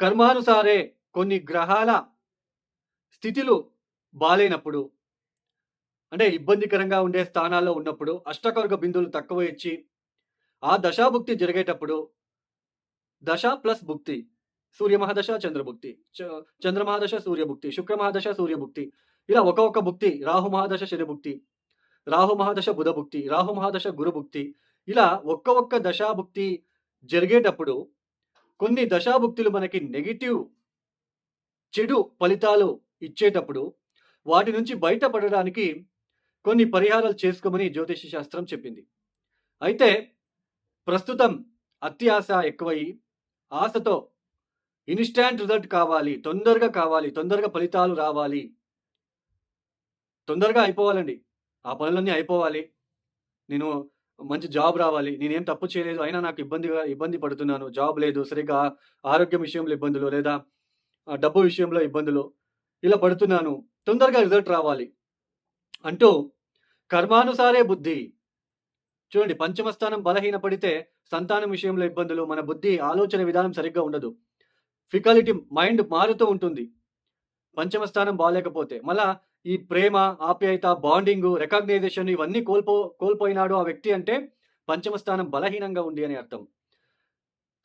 కర్మానుసారే కొన్ని గ్రహాల స్థితిలు బాలేనప్పుడు అంటే ఇబ్బందికరంగా ఉండే స్థానాల్లో ఉన్నప్పుడు అష్టకర్గ బిందువులు తక్కువ ఇచ్చి ఆ దశాభుక్తి జరిగేటప్పుడు దశ ప్లస్ భుక్తి సూర్య మహాదశ చంద్రభుక్తి చ- చంద్ర మహాదశ సూర్యభుక్తి శుక్ర మహాదశ సూర్యభుక్తి ఇలా ఒక్కొక్క భుక్తి రాహు మహాదశ శనిభుక్తి రాహు మహాదశ బుధభుక్తి రాహు మహాదశ గురుభుక్తి ఇలా ఒక్క ఒక్క దశాభుక్తి జరిగేటప్పుడు కొన్ని దశాభుక్తులు మనకి నెగిటివ్ చెడు ఫలితాలు ఇచ్చేటప్పుడు వాటి నుంచి బయటపడడానికి కొన్ని పరిహారాలు చేసుకోమని జ్యోతిష శాస్త్రం చెప్పింది. అయితే ప్రస్తుతం అత్యాశ ఎక్కువయి ఆశతో ఇన్స్టాంట్ రిజల్ట్ కావాలి తొందరగా కావాలి తొందరగా ఫలితాలు రావాలి. తొందరగా అయిపోవాలండి. ఆ పనులన్నీ అయిపోవాలి. నేను మంచి జాబ్ రావాలి. నేనేం తప్పు చేయలేదు. అయినా నాకు ఇబ్బందిగా ఇబ్బంది పడుతున్నాను. జాబ్ లేదు. సరిగ్గా ఆరోగ్యం విషయంలో ఇబ్బందులు లేదా డబ్బు విషయంలో ఇబ్బందులు ఇలా పడుతున్నాను. తొందరగా రిజల్ట్ రావాలి. అంటూ కర్మానుసారే బుద్ధి. చూడండి పంచమ స్థానం బలహీన పడితే సంతానం విషయంలో ఇబ్బందులు మన బుద్ధి ఆలోచన విధానం సరిగ్గా ఉండదు. ఫికాలిటీ మైండ్ మారుతూ ఉంటుంది. పంచమ స్థానం బాగాలేకపోతే మళ్ళా ఈ ప్రేమ ఆప్యాయత బాండింగ్ రికగ్నైజేషన్ ఇవన్నీ కోల్పో కోల్పోయినాడు ఆ వ్యక్తి అంటే పంచమ స్థానం బలహీనంగా ఉంది అని అర్థం.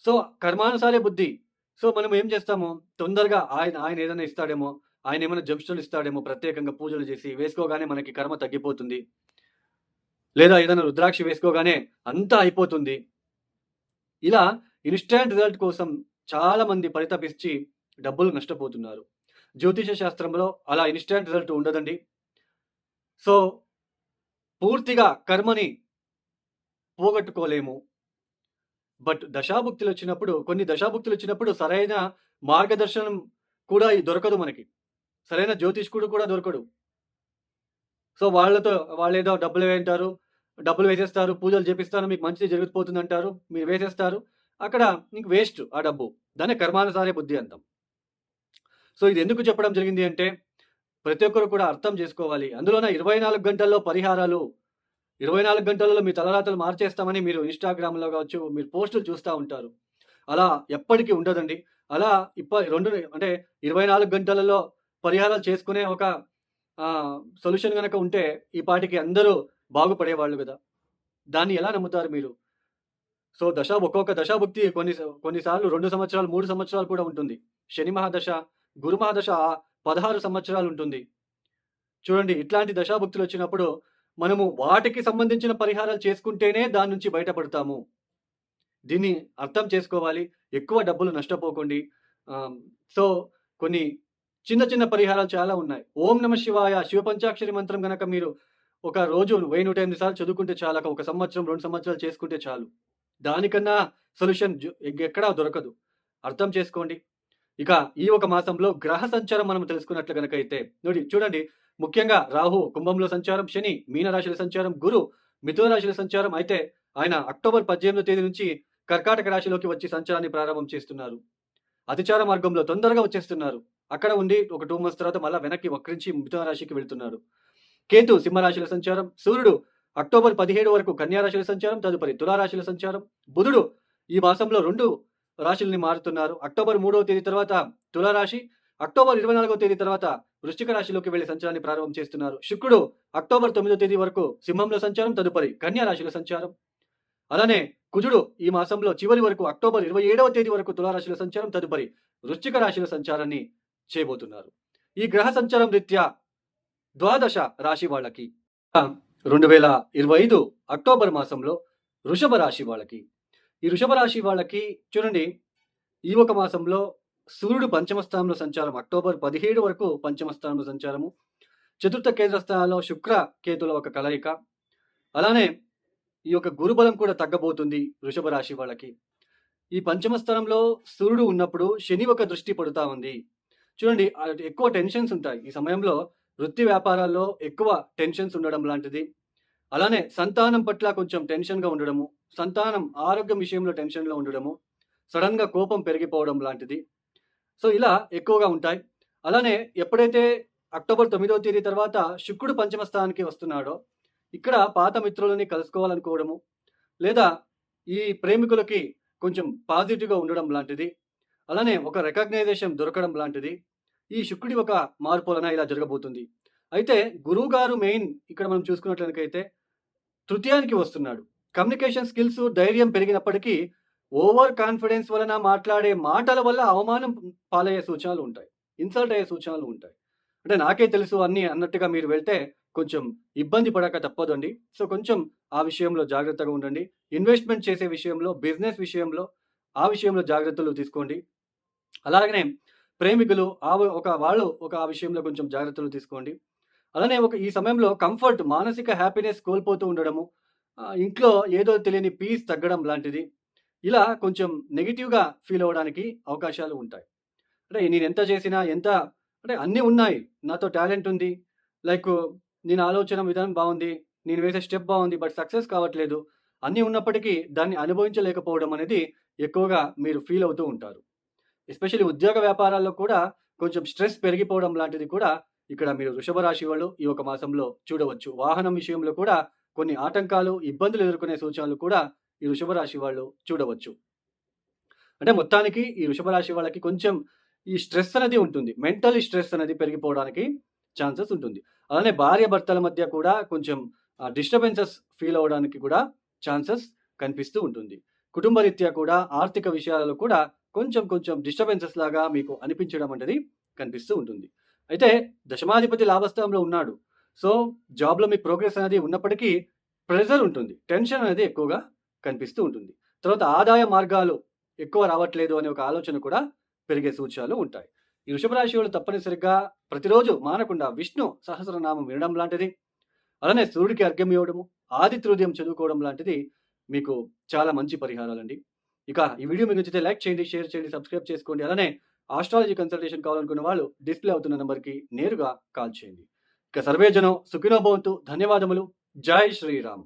సో కర్మానుసారే బుద్ధి. సో మనం ఏం చేస్తాము? తొందరగా ఆయన ఆయన ఏదైనా ఇస్తాడేమో ఆయన ఏమైనా జంక్షన్లు ఇస్తాడేమో ప్రత్యేకంగా పూజలు చేసి వేసుకోగానే మనకి కర్మ తగ్గిపోతుంది. లేదా ఏదైనా రుద్రాక్ష వేసుకోగానే అంతా అయిపోతుంది. ఇలా ఇన్స్టాంట్ రిజల్ట్ కోసం చాలామంది పరితపించి పరితపిచ్చి డబ్బులు నష్టపోతున్నారు. జ్యోతిష శాస్త్రంలో అలా ఇన్స్టెంట్ రిజల్ట్ ఉండదండి. సో పూర్తిగా కర్మని పోగొట్టుకోలేము. బట్ దశాభుక్తులు వచ్చినప్పుడు కొన్ని దశాభుక్తులు వచ్చినప్పుడు సరైన మార్గదర్శనం కూడా దొరకదు మనకి. సరైన జ్యోతిష్కుడు కూడా దొరకడు. సో వాళ్ళతో వాళ్ళు ఏదో డబ్బులు వేయంటారు డబ్బులు వేసేస్తారు పూజలు చేపిస్తారు మీకు మంచిది జరిగిపోతుంది అంటారు మీరు వేసేస్తారు. అక్కడ మీకు వేస్ట్ ఆ డబ్బు. దాన్ని కర్మానుసారే బుద్ధి అంటాం. సో ఇది ఎందుకు చెప్పడం జరిగింది అంటే ప్రతి ఒక్కరు కూడా అర్థం చేసుకోవాలి. అందులోన ఇరవై నాలుగు గంటల్లో పరిహారాలు ఇరవై నాలుగు గంటలలో మీ తలరాతలు మార్చేస్తామని మీరు ఇన్స్టాగ్రామ్లో కావచ్చు మీరు పోస్టులు చూస్తూ ఉంటారు. అలా ఎప్పటికీ ఉండదండి. అలా ఇప్ప రెండు అంటే ఇరవై నాలుగు గంటలలో పరిహారాలు చేసుకునే ఒక సొల్యూషన్ కనుక ఉంటే ఈ పాటికి అందరూ బాగుపడేవాళ్ళు కదా. దాన్ని ఎలా నమ్ముతారు మీరు? సో దశ ఒక్కొక్క దశాభుక్తి కొన్ని కొన్నిసార్లు రెండు సంవత్సరాలు మూడు సంవత్సరాలు కూడా ఉంటుంది. శని మహాదశ గురుమహాదశ పదహారు సంవత్సరాలు ఉంటుంది చూడండి ఇట్లాంటి దశాభుక్తులు వచ్చినప్పుడు మనము వాటికి సంబంధించిన పరిహారాలు చేసుకుంటేనే దాని నుంచి బయటపడతాము. దీన్ని అర్థం చేసుకోవాలి. ఎక్కువ డబ్బులు నష్టపోకండి. సో కొన్ని చిన్న చిన్న పరిహారాలు చాలా ఉన్నాయి. ఓం నమ శివాయ శివ పంచాక్షరి మంత్రం కనుక మీరు ఒక రోజు వెయ్యి నూట ఎనిమిది సార్లు చదువుకుంటే చాలక ఒక సంవత్సరం రెండు సంవత్సరాలు చేసుకుంటే చాలు. దానికన్నా సొల్యూషన్ ఎక్కడా దొరకదు. అర్థం చేసుకోండి. ఇక ఈ ఒక మాసంలో గ్రహ సంచారం మనం తెలుసుకున్నట్లు కనుక అయితే ನೋಡಿ చూడండి. ముఖ్యంగా రాహు కుంభంలో సంచారం శని మీనరాశుల సంచారం గురు మిథున రాశుల సంచారం. అయితే ఆయన అక్టోబర్ పద్దెనిమిదో తేదీ నుంచి కర్కాటక రాశిలోకి వచ్చి సంచారాన్ని ప్రారంభం చేస్తున్నారు. అతిచార మార్గంలో తొందరగా వచ్చేస్తున్నారు. అక్కడ ఉండి ఒక టూ మంత్స్ తర్వాత మళ్ళీ వెనక్కి వక్రించి మిథున రాశికి వెళుతున్నారు. కేతు సింహరాశుల సంచారం సూర్యుడు అక్టోబర్ పదిహేడు వరకు కన్యా రాశుల సంచారం తదుపరి తులారాశుల సంచారం బుధుడు ఈ మాసంలో రెండు రాశుల్ని మారుతున్నారు. అక్టోబర్ మూడవ తేదీ తర్వాత తులారాశి అక్టోబర్ ఇరవై నాలుగవ తేదీ తర్వాత వృశ్చిక రాశిలోకి వెళ్ళి సంచారాన్ని ప్రారంభం చేస్తున్నారు. శుక్రుడు అక్టోబర్ తొమ్మిదో తేదీ వరకు సింహంలో సంచారం తదుపరి కన్యా రాశిలో సంచారం. అలానే కుజుడు ఈ మాసంలో చివరి వరకు అక్టోబర్ ఇరవై ఏడవ తేదీ వరకు తులారాశిలో సంచారం తదుపరి వృశ్చిక రాశిలో సంచారాన్ని చేయబోతున్నారు. ఈ గ్రహ సంచారం రీత్యా ద్వాదశ రాశి వాళ్ళకి రెండు వేల ఇరవై ఐదు అక్టోబర్ మాసంలో వృషభ రాశి వాళ్ళకి ఈ వృషభ రాశి వాళ్ళకి చూడండి ఈ ఒక మాసంలో సూర్యుడు పంచమ స్థానంలో సంచారం అక్టోబర్ పదిహేడు వరకు పంచమ స్థానంలో సంచారము చతుర్థ కేంద్ర స్థానంలో శుక్ర కేతుల ఒక కలయిక అలానే ఈ యొక్క గురుబలం కూడా తగ్గబోతుంది వృషభ రాశి వాళ్ళకి ఈ పంచమ స్థానంలో సూర్యుడు ఉన్నప్పుడు శని ఒక దృష్టి పడుతూ ఉంది. చూడండి ఎక్కువ టెన్షన్స్ ఉంటాయి. ఈ సమయంలో వృత్తి వ్యాపారాల్లో ఎక్కువ టెన్షన్స్ ఉండడం లాంటిది. అలానే సంతానం పట్ల కొంచెం టెన్షన్‌గా ఉండడము, సంతానం ఆరోగ్యం విషయంలో టెన్షన్‌లో ఉండడము, సడన్గా కోపం పెరిగిపోవడం లాంటిది. సో, ఇలా ఎక్కువగా ఉంటాయి. అలానే ఎప్పుడైతే అక్టోబర్ తొమ్మిదో తేదీ తర్వాత శుక్రుడు పంచమ స్థానానికి వస్తున్నాడో, ఇక్కడ పాత మిత్రులని కలుసుకోవాలనుకోవడము, లేదా ఈ ప్రేమికులకి కొంచెం పాజిటివ్‌గా ఉండడం లాంటిది. అలానే ఒక రికగ్నైజేషన్ దొరకడం లాంటిది. ఈ శుక్రుడి ఒక మార్పులన ఇలా జరగబోతుంది. అయితే గురువుగారు మెయిన్ ఇక్కడ మనం చూసుకున్నట్లయితే తృతీయానికి వస్తున్నాడు. కమ్యూనికేషన్ స్కిల్స్, ధైర్యం పెరిగినప్పటికీ ఓవర్ కాన్ఫిడెన్స్ వలన మాట్లాడే మాటల వల్ల అవమానం పాలయ్యే సూచనలు ఉంటాయి. ఇన్సల్ట్ అయ్యే సూచనలు ఉంటాయి. అంటే నాకే తెలుసు అన్నీ అన్నట్టుగా మీరు వెళ్తే కొంచెం ఇబ్బంది పడక తప్పదండి. సో, కొంచెం ఆ విషయంలో జాగ్రత్తగా ఉండండి. ఇన్వెస్ట్‌మెంట్ చేసే విషయంలో, బిజినెస్ విషయంలో, ఆ విషయంలో జాగ్రత్తలు తీసుకోండి. అలాగనే ప్రేమికులు ఆ ఒక వాళ్ళు ఒక ఆ విషయంలో కొంచెం జాగ్రత్తలు తీసుకోండి. అలానే ఒక ఈ సమయంలో కంఫర్ట్ మానసిక హ్యాపీనెస్ కోల్పోతూ ఉండడము, ఇంట్లో ఏదో తెలియని పీస్ తగ్గడం లాంటిది. ఇలా కొంచెం నెగిటివ్గా ఫీల్ అవ్వడానికి అవకాశాలు ఉంటాయి. అంటే నేను ఎంత చేసినా ఎంత అంటే అన్నీ ఉన్నాయి. నాతో టాలెంట్ ఉంది. లైక్ నేను ఆలోచన విధానం బాగుంది నేను వేసే స్టెప్ బాగుంది బట్ సక్సెస్ కావట్లేదు. అన్నీ ఉన్నప్పటికీ దాన్ని అనుభవించలేకపోవడం అనేది ఎక్కువగా మీరు ఫీల్ అవుతూ ఉంటారు. ఎస్పెషల్లీ ఉద్యోగ వ్యాపారాల్లో కూడా కొంచెం స్ట్రెస్ పెరిగిపోవడం లాంటిది కూడా ఇక్కడ మీరు వృషభ రాశి వాళ్ళు ఈ ఒక మాసంలో చూడవచ్చు. వాహనం విషయంలో కూడా కొన్ని ఆటంకాలు, ఇబ్బందులు ఎదుర్కొనే సూచనలు కూడా ఈ వృషభ రాశి వాళ్ళు చూడవచ్చు. అంటే మొత్తానికి ఈ వృషభ రాశి వాళ్ళకి కొంచెం ఈ స్ట్రెస్ అనేది ఉంటుంది. మెంటల్ స్ట్రెస్ అనేది పెరిగిపోవడానికి ఛాన్సెస్ ఉంటుంది. అలానే భార్యాభర్తల మధ్య కూడా కొంచెం డిస్టర్బెన్సెస్ ఫీల్ అవ్వడానికి కూడా ఛాన్సెస్ కనిపిస్తూ ఉంటుంది. కుటుంబరీత్యా కూడా ఆర్థిక విషయాలలో కూడా కొంచెం కొంచెం డిస్టర్బెన్సెస్ లాగా మీకు అనిపించడం అనేది కనిపిస్తూ ఉంటుంది. అయితే దశమాధిపతి లాభస్థానంలో ఉన్నాడు. సో, జాబ్‌లో మీ ప్రోగ్రెస్ అనేది ఉన్నప్పటికీ ప్రెషర్ ఉంటుంది. టెన్షన్ అనేది ఎక్కువగా కనిపిస్తూ ఉంటుంది. తర్వాత ఆదాయ మార్గాలు ఎక్కువ రావట్లేదు అనే ఒక ఆలోచన కూడా పెరిగే సూచనలు ఉంటాయి. ఈ వృషభ రాశి వాళ్ళు తప్పనిసరిగా ప్రతిరోజు మానకుండా విష్ణు సహస్రనామం వినడం లాంటిది, అలానే సూర్యుడికి అర్ఘ్యం ఇవ్వడము, ఆదిత్యోదయం చదువుకోవడం లాంటిది మీకు చాలా మంచి పరిహారాలండి. ఇక ఈ వీడియో మీకు నచ్చితే లైక్ చేయండి, షేర్ చేయండి, సబ్స్క్రైబ్ చేసుకోండి. అలానే ఆస్ట్రాలజీ కన్సల్టేషన్ కావాలనుకున్న వాళ్ళు డిస్‌ప్లే అవుతున్న నెంబర్కి నేరుగా కాల్ చేయండి. ఇక సర్వేజనం సుఖినో భవంతు. ధన్యవాదములు. జై శ్రీరామ్.